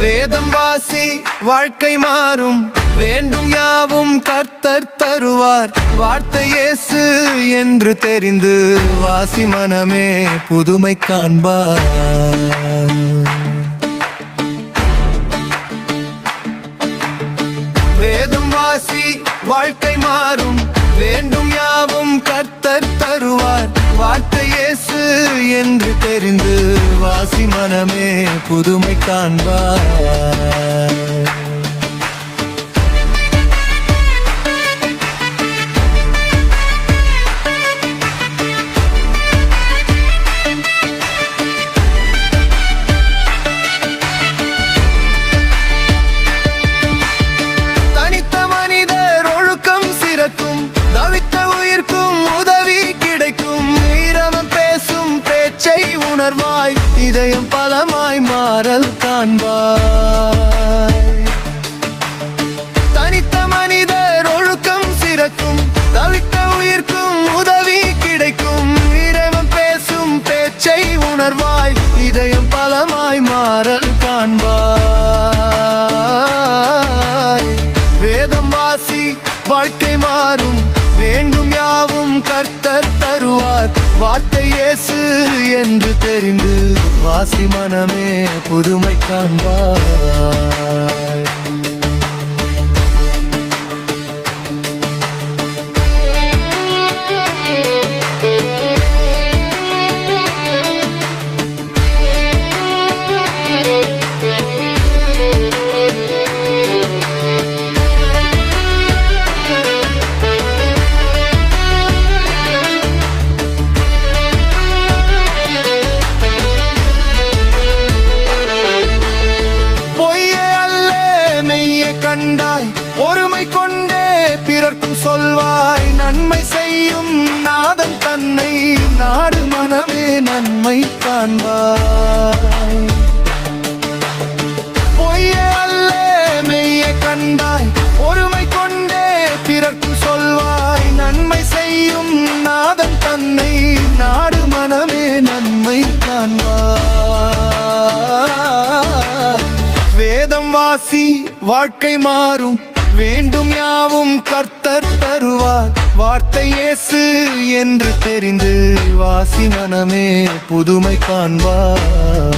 வேதம் வாசி வாழ்க்கை மாறும். வேண்டும் யாவும் கர்த்தர் தருவார். வார்த்தை இயேசு என்று தெரிந்து வாசி மனமே புதுமை காண்பார். வேதம் வாசி வாழ்க்கை மாறும். வேண்டும் யாவும் கர்த்தர் தருவார். வார்த்தை இயேசு என்று தெரிந்து வாசி மனமே புதுமை காண்பார். உணர்வாய் இதயம் பலமாய் மாறல் காண்பாய். தனித்த மனிதர் ஒழுக்கம் சிறக்கும் தவித்த உயிர்க்கும் உதவி கிடைக்கும். ஈரமம் பேசும் பேச்சை உணர்வாய் வார்த்தை இயேசு என்று தெரிந்து வாசி மனமே புதுமை காண்பாய் பிறர்க்கும் சொல்வாய் நன்மை செய்யும் நாதன் தன்னை நாடு மனமே நன்மை காண்பாய். பொய்ய அல்ல மெய்ய கண்டாய் ஒருமை கொண்டே பிறர்க்கும் சொல்வாய் நன்மை செய்யும் நாதன் தன்னை நாடு மனமே நன்மை காண்பாய். வேதம் வாசி வாழ்க்கை மாறும் வேண்டும் யாவும் கர்த்தர் தருவார். வார்த்தை இயேசு என்று தெரிந்து வாசி மனமே புதுமை காண்பார்.